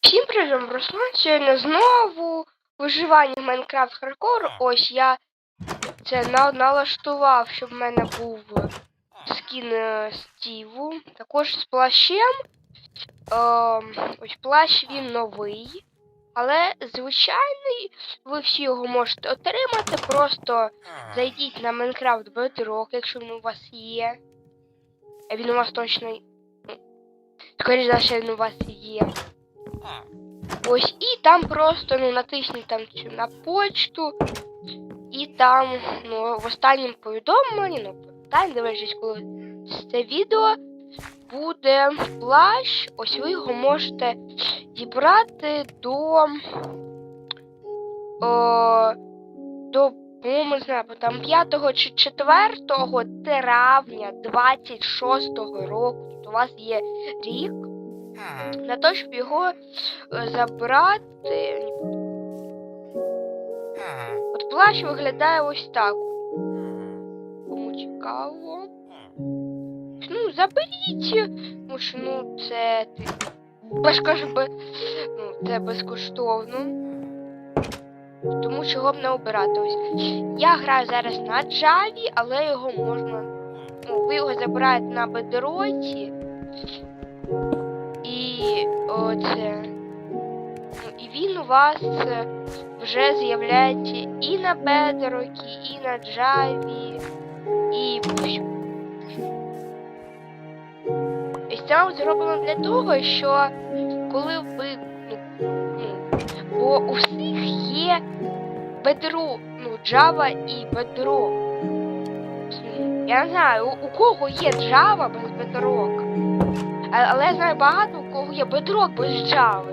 Всім привіт, Руслан. Сьогодні знову виживання в Майнкрафт Хардкор. Ось я це налаштував, щоб в мене був скін е, Стіву. Також з плащем. Ем, ось плащ він новий. Але звичайний, ви всі його можете отримати. Просто зайдіть на Майнкрафт Bedrock, якщо він у вас є. Він у вас точно. Ну, Скоріше за все, він у вас є. Ось і там просто ну натисніть там на почту, і там ну в останньому повідомленні, ну там дивлячись, коли це відео буде плащ. Ось ви його можете зібрати до о, до по-моєму, не знаю, там 5 чи 4 травня 26-го року. У вас є рік на те, щоб його е, забрати. От плащ виглядає ось так. Кому цікаво. Ну, заберіть. Тому що ну це ти. Я ж кажу, би, ну, це безкоштовно. Тому чого б не обирати ось. Я граю зараз на Джаві, але його можна. Ну, ви його забираєте на бедроці. І оце. Ну, і він у вас е, вже з'являється і на Бедрокі, і на Джаві, і. І це зроблено для того, що коли ви. Ну, ну, бо у всіх є бедро, ну, Java і бедро. Я не знаю, у, кого є Java без бедрока. Але я знаю багато у кого є бедрок без Java.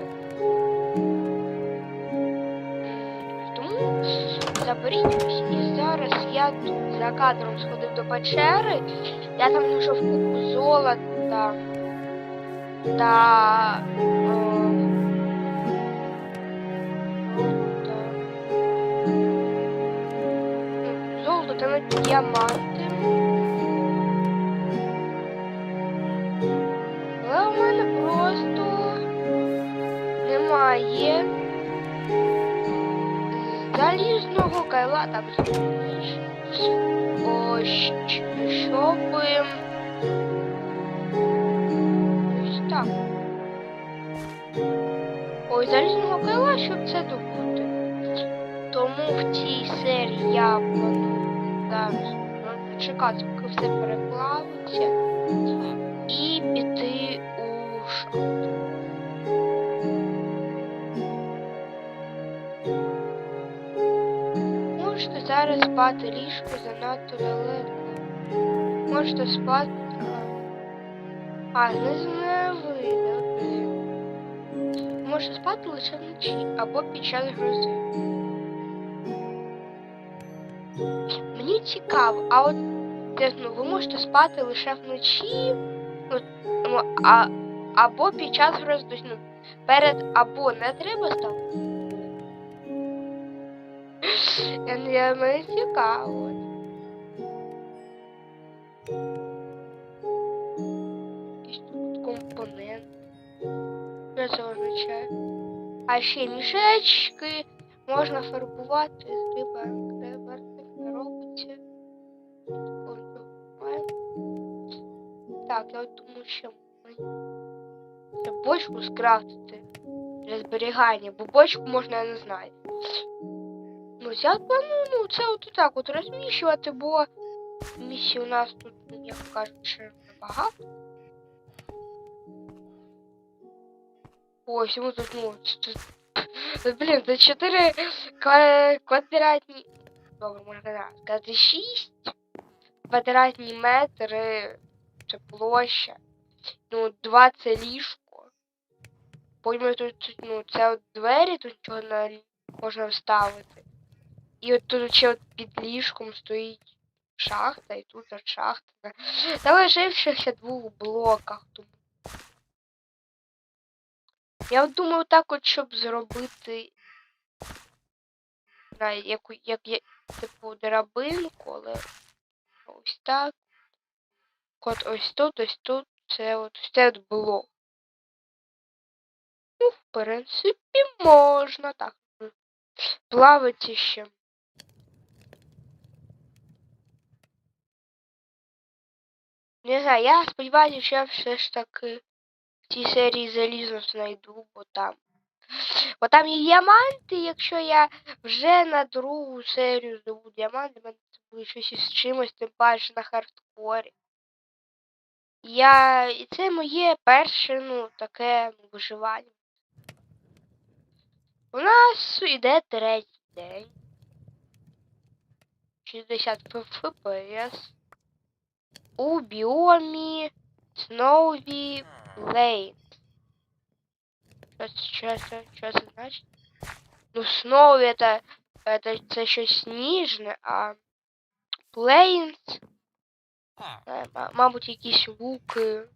Тому заберіть ось. Зараз я тут за кадром сходив до печери. Я там знайшов купу золота та. Золото та навіть кайла там ось щоб ось так. Ось залізного кайла, щоб це добути. Тому в цій серії я планую зараз ну, чекати, поки все переплавиться спати ліжко занадто далеко. Можете спати. а, А, не знаю видати. Можете спати лише вночі або під час грози. Мені цікаво, а от ну, ви можете спати лише вночі, ну, а, або під час тобто, ну, перед або не треба ставити. Я не цікаво. Якийсь тут компонент. Що це означає? А ще мішечки можна фарбувати з рибанк. Рибарник робиться. Так, я от думаю, що це бочку скрафтити для зберігання, бо бочку можна, я не знаю. Ну, я планую, ну, це от так от розміщувати, бо місій у нас тут, як кажучи, небагато. Ось, ми тут, ну, блін, це 4 квадратні. Добре, можна сказати, 6 квадратні метри. Це площа. Ну, 2 це ліжко. Потім тут, ну, це от двері, тут нічого не можна вставити. І от тут ще от під ліжком стоїть шахта, і тут от шахта. Залишившихся двох блоках. Я от думаю, так от, щоб зробити на яку, як, як, типу драбинку, але ось так. От ось тут, ось тут, це от ось це от блок. Ну, в принципі, можна так. Плавати ще. Не знаю, я сподіваюся, що я все ж таки в цій серії залізно знайду, бо там. Бо там є діаманти, якщо я вже на другу серію здобуду діаманти, в мене це буде щось із чимось, тим паче на хардкорі. Я. І це моє перше, ну, таке виживання. У нас іде третій день. 60 FPS. У біомі Snowy Lane. Що це, що це, значить? Ну, Snowy это, это це щось сніжне, а Plains, ма- мабуть, якісь луки.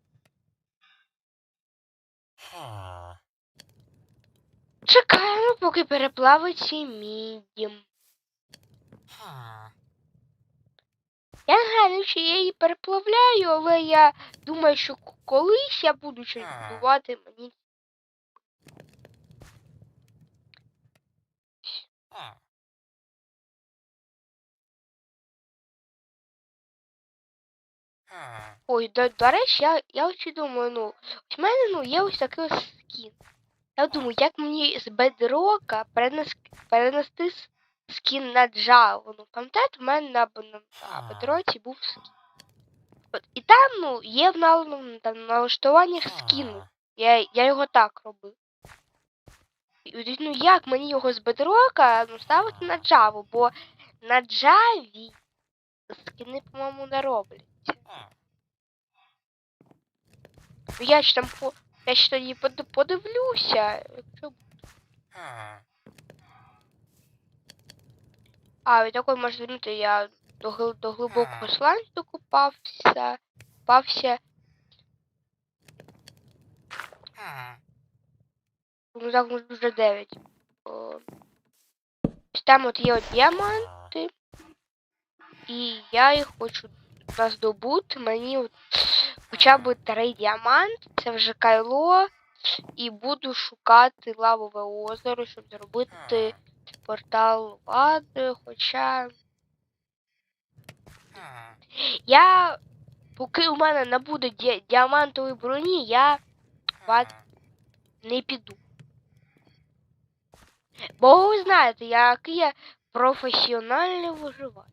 Чекаємо, поки переплавиться мідім. Я не чи я її переплавляю, але я думаю, що колись я буду щось будувати мені. Ой, до, до речі, я, я ось думаю, ну, ось в мене ну, є ось такий ось скін. Я думаю, як мені з бедрока перенес, перенести скін на Java. Ну, пам'ятаєте, в мене на, б- на, на бедроці був скін. От, і там, ну, є в ну, там, налаштуваннях скіну. Я, я його так робив. І Ну, як мені його з бедрока ну, ставити на Java, бо на Java скіни, по-моєму, не робляться. Ну, Я ж там по. Я ж тоді под- подивлюся. Якщо... А, і такой може звернути, я до, гл- до глибокого сланцю докупався. Купався. Ну так може вже 9. О, там от є от діаманти, і я їх хочу здобути. Мені от хоча б три діаманти, це вже кайло. І буду шукати лавове озеро, щоб зробити портал лади, хоча. Я. Поки у мене не буде ді- діамантової броні, я Ладно. не піду. Бо ви знаєте, який я професіональний виживач.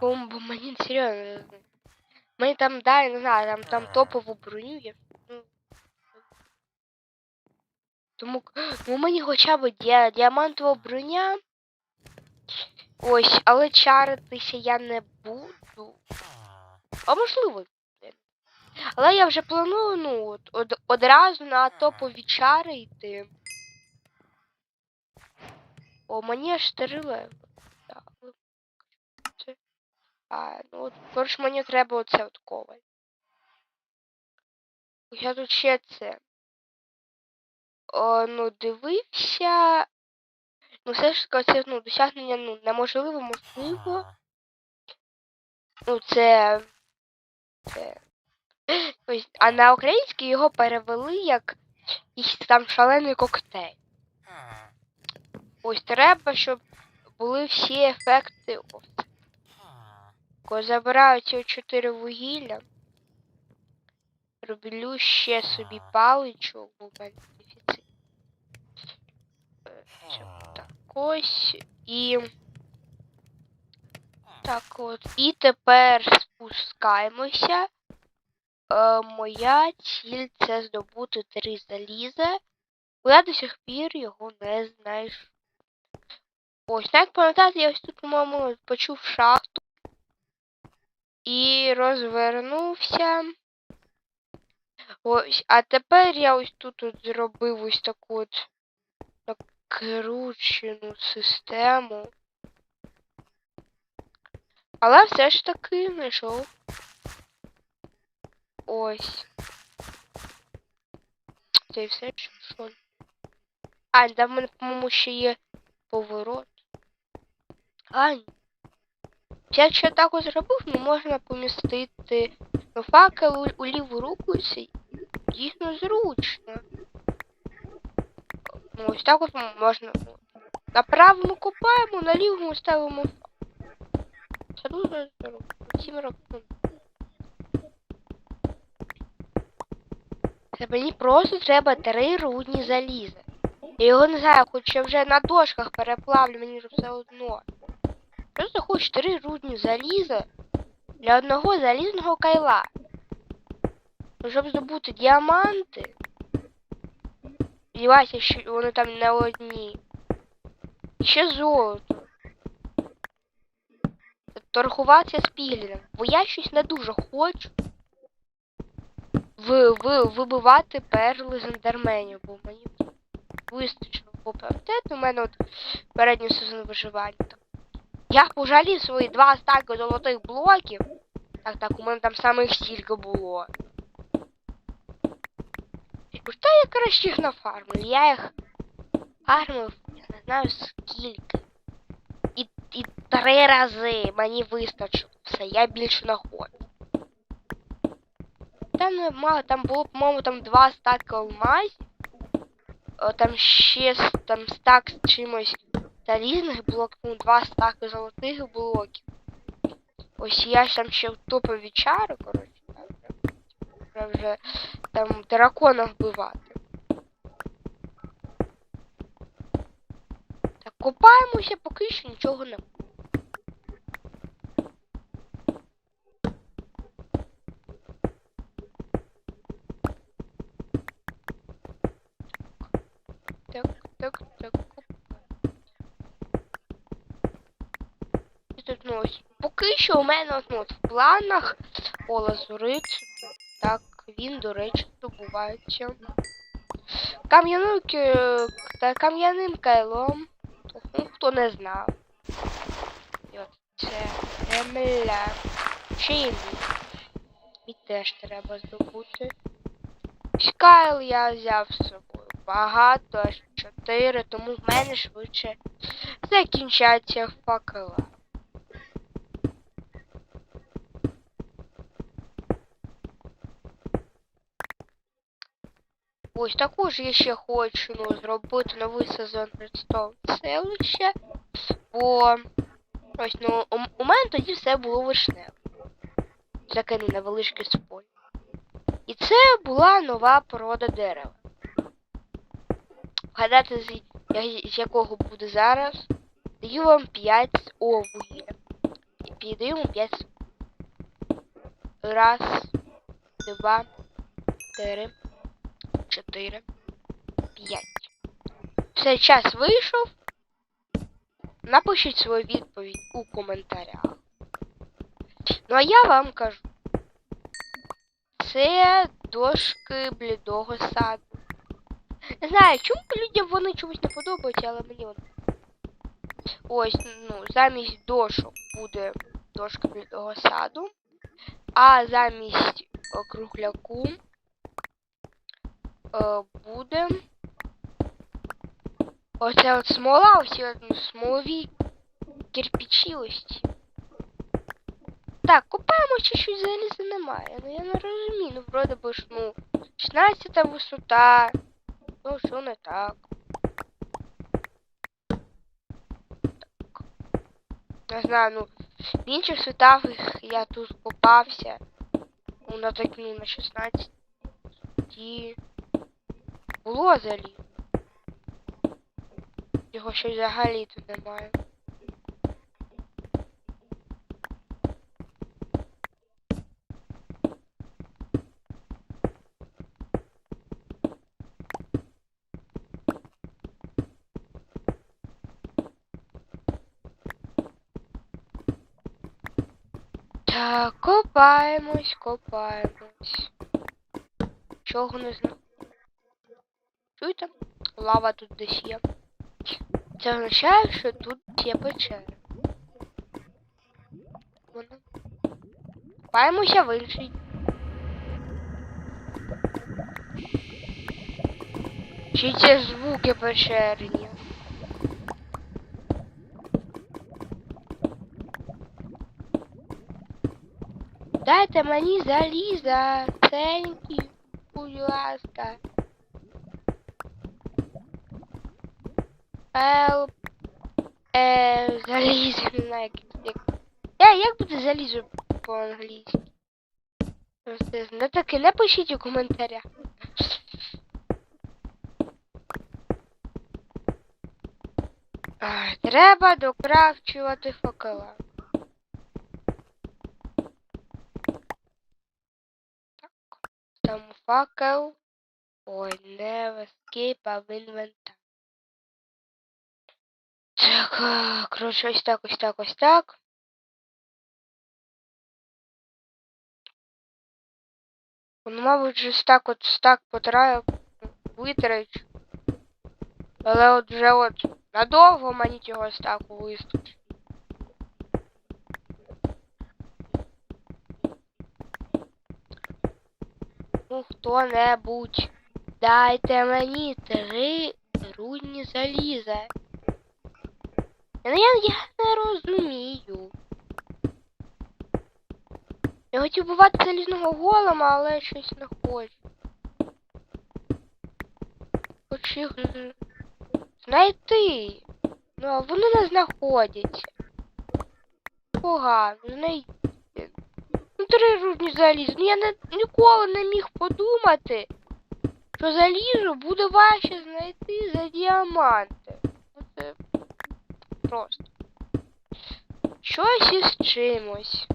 Бо, бо мені серйозно. Мені там дай, не знаю, там, там топову броню є. Ну, тому ну, мені хоча б дія, діамантова броня. Ось, але чаритися я не буду. А можливо. Але я вже планую, ну, от, од, одразу на топові чари йти. О, мені аж 4 леви. А, ну от, коротше, мені треба оце от коваль. Я тут ще це. О, ну, дивився. Ну, все ж таки, це ну, досягнення ну, неможливо, можливо. Ну, це. це. Ось, а на український його перевели як якийсь там шалений коктейль. Ось треба, щоб були всі ефекти. Ось. Коли забираю ці чотири вугілля. Роблю ще собі паличок, бо в мене дефіцит. Так ось. І. Так от. І тепер спускаємося. Е, моя ціль це здобути три заліза. бо Я до сих пір його не знайшов. Ось, так пам'ятаєте, я ось тут, по-моєму, почув шахту. І розвернувся. Ось, а тепер я ось тут от зробив ось таку от накручену систему. Але все ж таки знайшов. Ось. Це все, що? А, там по-моєму, ще є поворот. А. Я ще так ось зробив, ну можна помістити ну, факел у, у ліву руку, це дійсно зручно. Ну, ось так от можна. На правому копаємо, на лівому ставимо. Це дуже здорово. Всім років. Це мені просто треба три рудні заліза. Я його не знаю, хоч я вже на дошках переплавлю, мені вже все одно. Просто хоч три рудні заліза для одного залізного кайла. Щоб здобути діаманти. Сподіваюся, що вони там не одні. І ще золото. Торгуватися з пігліном. Бо я щось не дуже хочу ви, ви, вибивати перли з ендерменів, бо мені вистачило по пріоритету. У мене от передній сезон виживання. там. Я пожалів свої два стаки золотих блоків. Так, так, у мене там саме їх стільки було. І Та я краще їх нафармлю. Я їх фармив, я не знаю скільки. І, і три рази мені вистачило. Все, я більше не хочу. Та нема, там було, по-моєму, там два стаки алмазів. О, там ще с- там стак з чимось залізних блоків, ну, два стаки золотих блоків. Ось я ж там ще в топові чару, коротше. Там вже, там дракона вбивати. Так, копаємося, поки що нічого не так, так. І тут, ну, ось, поки що у мене ну, от, в планах о лазурит. Так, він, до речі, здобувається. Кам'яною та кам'яним кайлом. Ну, хто не знав. І от це земля. Ще є мій. Теж треба здобути. Скайл я взяв з собою багато, аж чотири, тому в мене швидше закінчаться факела. Ось також я ще хочу ну, зробити новий сезон Redstone селище, бо ось ну у, у мене тоді все було вишневе. Таке невеличке спой. І це була нова порода дерева. Вгадати, з, з якого буде зараз. Даю вам 5 о. І даю вам 5. Раз, два, три, чотири, п'ять. Все, час вийшов. Напишіть свою відповідь у коментарях. Ну а я вам кажу. Це дошки блідого саду. Не знаю, чому людям вони чомусь не подобаються, але мені вони. Ось, ну, замість дошок буде дошка блідого саду, а замість кругляку буде оце от смола, ось от смолові кирпичі ось. Так, купаємо щось заліза немає. Ну я не розумію. Ну вроде би ж, ну, 16 висота. Ну, що не так. Так. Не знаю, ну, в інших світах я тут копався. Ну, на так, ну, на 16. Було заліз. Його ще взагалі тут немає. Так, копаємось, копаємось. Чого не знаю. чуєте? Лава тут до є. Це означає, що тут є печери. Купаємося в інший. Чи це звуки печерні? Дайте мені заліза, ценьки, будь ласка. Help. Е, залізо, не знаю, як. Я, як буде залізо по-англійськи? Не таке, напишіть у коментарях. Треба докрафчувати факела. Так. Там факел. Ой, never escape of inventory. Так, коротше, ось так, ось так, ось так. Ну, мабуть, же так от стак потраю витрачу. Але от вже от надовго мені цього стаку вистачить. Ну, хто-небудь, дайте мені три рудні заліза. Я, я, я не розумію. Я хотів бувати залізного голема, але щось не хочу. Хочу їх знайти. Ну, а вони не знаходяться. Погано, знайти. Ну, три рудні заліз. Ну я не, ніколи не міг подумати, що залізо буде важче знайти за діаманти. Просто. Щось із чимось.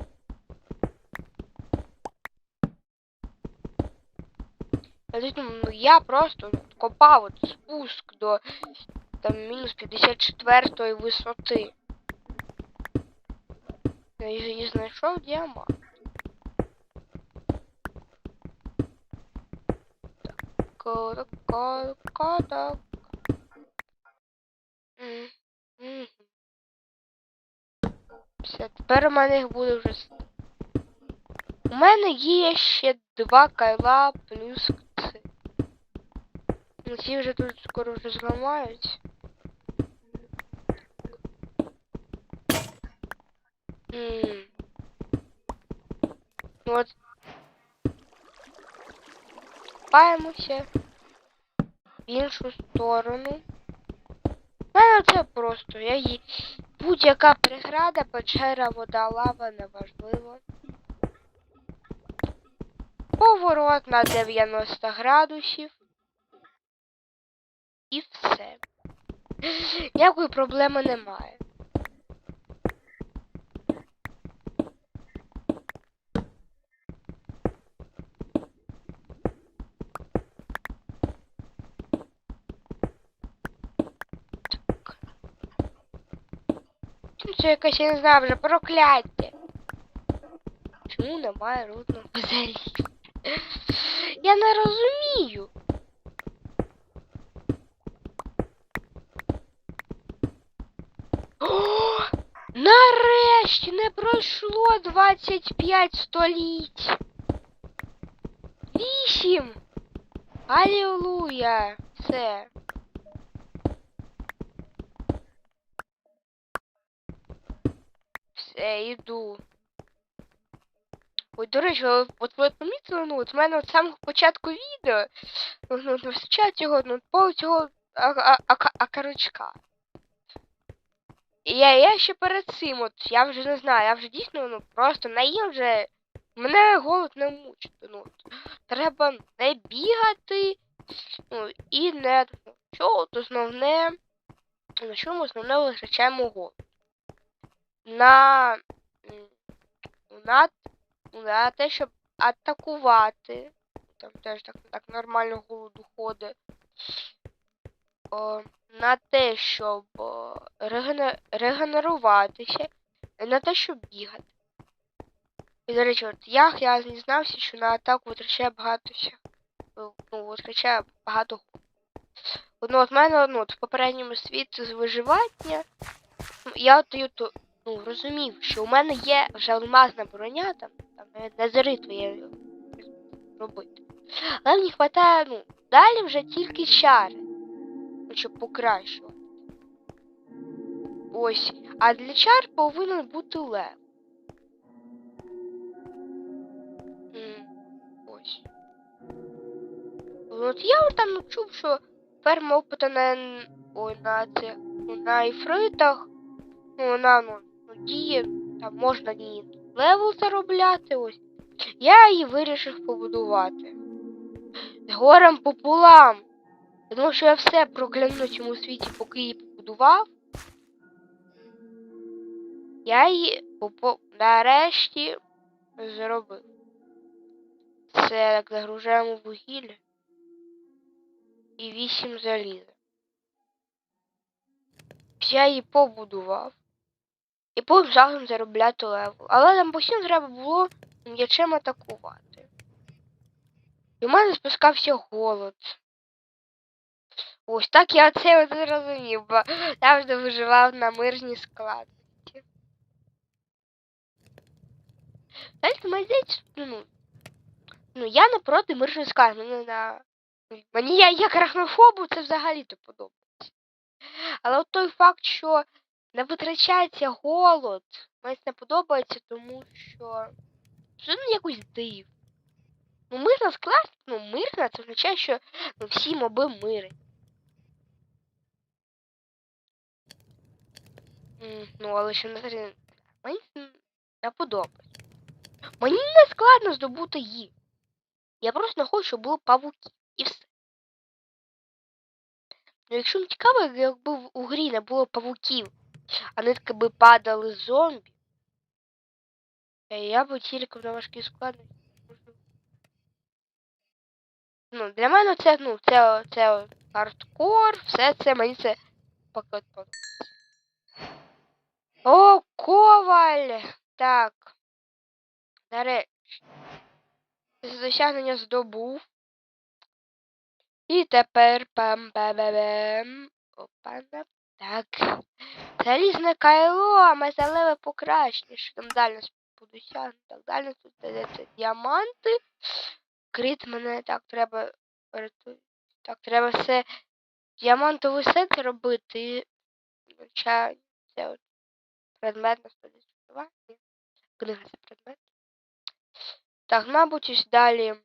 Ну я просто копав от спуск до там мінус 54 висоти. І знайшов діамант. Так, так, так, так. Все, тепер у мене їх буде вже. У мене є ще два кайла плюс кци. Ну, ці вже тут скоро вже зламаються. М. Ну От. Копаємося в іншу сторону. У мене це просто. Я її. Будь-яка преграда, печера, вода, лава, неважливо. Поворот на 90 градусів. І все. Ніякої проблеми немає. Це якесь, я не знаю, вже прокляття. Чому немає рудного заліза? Я не розумію. О, нарешті не пройшло 25 століть. Вісім. Алілуя. Все. Йду. Ой, до речі, от ви помітили, ну, от в мене от самого початку відео, ну, ну, не вистачає цього, ну, по цього акарочка. І я, я ще перед цим, от, я вже не знаю, я вже дійсно, ну, просто наїв вже, мене голод не мучить, ну, треба не бігати, ну, і не, що от основне, на чому основне витрачаємо голод. На, на на те, щоб атакувати. Там теж так, так нормально голоду ходить. На те, щоб о, регене- регенеруватися, на те, щоб бігати. І, до речі, от я, я дізнався, що на атаку витрачає багато ся. Ну, витрачає багато. Ну, от мене ну, от в попередньому світі з виживання. ну, Я от, от, ну, розумів, що у мене є вже алмазна броня, там, там не незериту я робити. Але мені вистачає, ну, далі вже тільки чари. Ну, щоб покращувати. Ось. А для чар повинен бути лев. Ну, от я там чув, що ферма опита на, ой, на це... ну, на іфритах, ну, на, ну, діє, там можна її левел заробляти, ось. Я її вирішив побудувати. З горем пополам. Думав, що я все прокляну цьому світі, поки її побудував. Я її нарешті зробив. Це так загружаємо вугілля і 8 заліза. Я її побудував. І потім загалом заробляти левел. Але там постійно треба було м'ячем атакувати. І в мене спускався голод. Ось так я це зрозумів, бо завжди виживав на мирній складності. Знаєте, мені здається, ну, ну я не проти мирної складності. На... мені я як арахнофобу це взагалі-то подобається. Але от той факт, що не витрачається голод, мені не подобається, тому що це ну, якось див. Ну, мирна склад, ну, мирна, це означає, що ну, всі моби мирні. М, Ну, але ще не Мені не подобається. Мені не складно здобути їх. Я просто не хочу, щоб було павуки. І все. Ну, якщо не цікаво, якби в- грі не було павуків, а нитки би падали зомбі. е, Я б тільки на важкій складності. Ну, для мене це, ну, це, це хардкор, все це мені це пакет подобається. О, коваль! Так. Нарешті. Досягнення здобув. І тепер пам пам пам Опана. Так. Залізне кайло, металеве покращення. Там дальність по досягненню. Так, дальність тут дається діаманти. Крит мене так треба. Так, треба все діамантовий сет робити. Це от предмет на студентування. Книга це предмет. Так, мабуть, ось далі.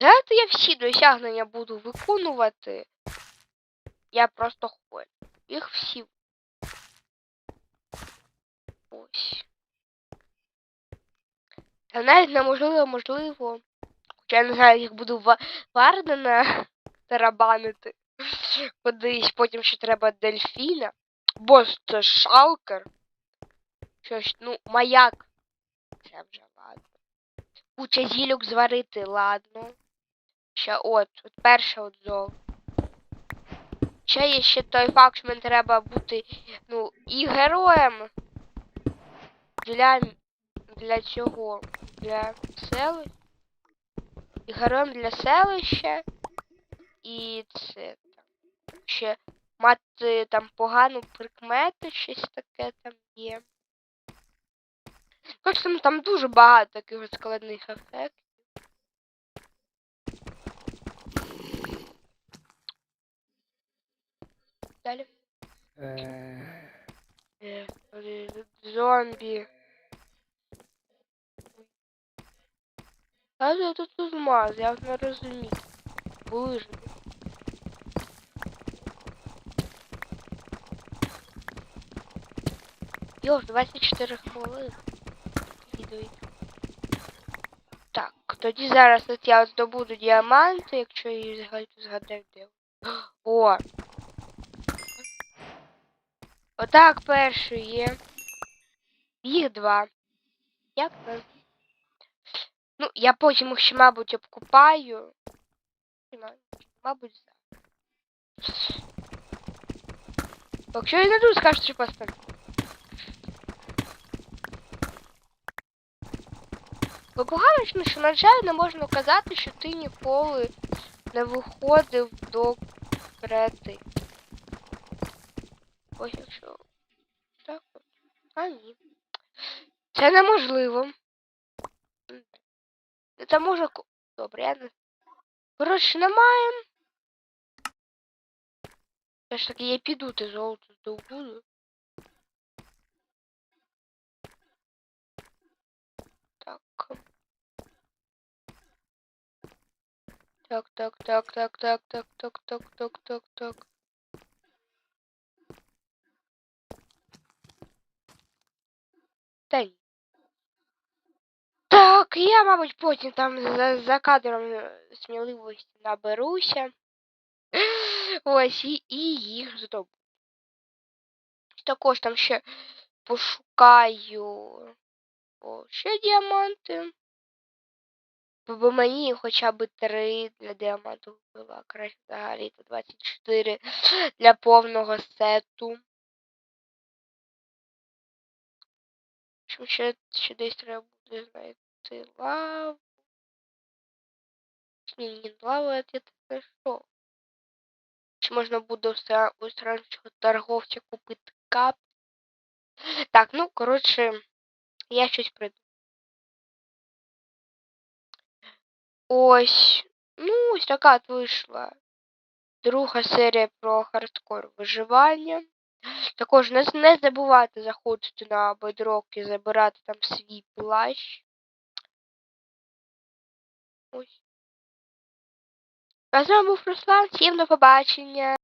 Знаєте, я всі досягнення буду виконувати. Я просто хочу. Їх всі. Ось. Та навіть неможливо, можливо. Хоча я не знаю, як буду Вардена тарабанити. Кудись, потім ще треба дельфіна. Бо це шалкер. Щось, ну, маяк. Це вже ладно. Куча зілюк зварити, ладно. Ще от, от перше от зов. Ще є ще той факт, що мені треба бути, ну, і героєм для, для цього, для селища. І героєм для селища. І це там. Ще мати там погану прикмету, щось таке там є. Коротше, там, там дуже багато таких складних ефектів. Далі. Е, Зомбі. А я тут тут змаз, я не розумію. Ж. Йо, 24 хвилини. Так, тоді зараз от я здобуду діаманти, якщо її взагалі згадаю де. О! Отак перший є. Їх два. Як нас? Ну, я потім їх ще, мабуть, обкупаю. Мабуть, так. Якщо я дуже скажу, що поставлю. Бо погано, що, на жаль, не можна казати, що ти ніколи не виходив до креати. Ось якщо. А ні. Це неможливо. Це може. Добре, я не. Коротше, немає. Все ж таки я піду ти золото здобуду. Так. Так, так, так, так, так, так, так, так, так, так, так. Та. Так, я, мабуть, потім там за, за кадром е, сміливості наберуся. Ось і, і їх здобуду. Також там ще пошукаю о, ще діаманти. Бо мені хоча б 3 для діаманту було, краще взагалі то 24 для повного сету. Що ще, ще десь треба буде знайти лаву. Ні, ні, лаву я тут знайшов. Чи можна буде у стра- торговця купити кап? Так, ну, коротше, я щось придумав. Ось. Ну, ось така от вийшла друга серія про хардкор виживання. Також не, не забувайте заходити на бедрок і забирати там свій плащ. Ось. А з вами був Руслан. Всім до побачення.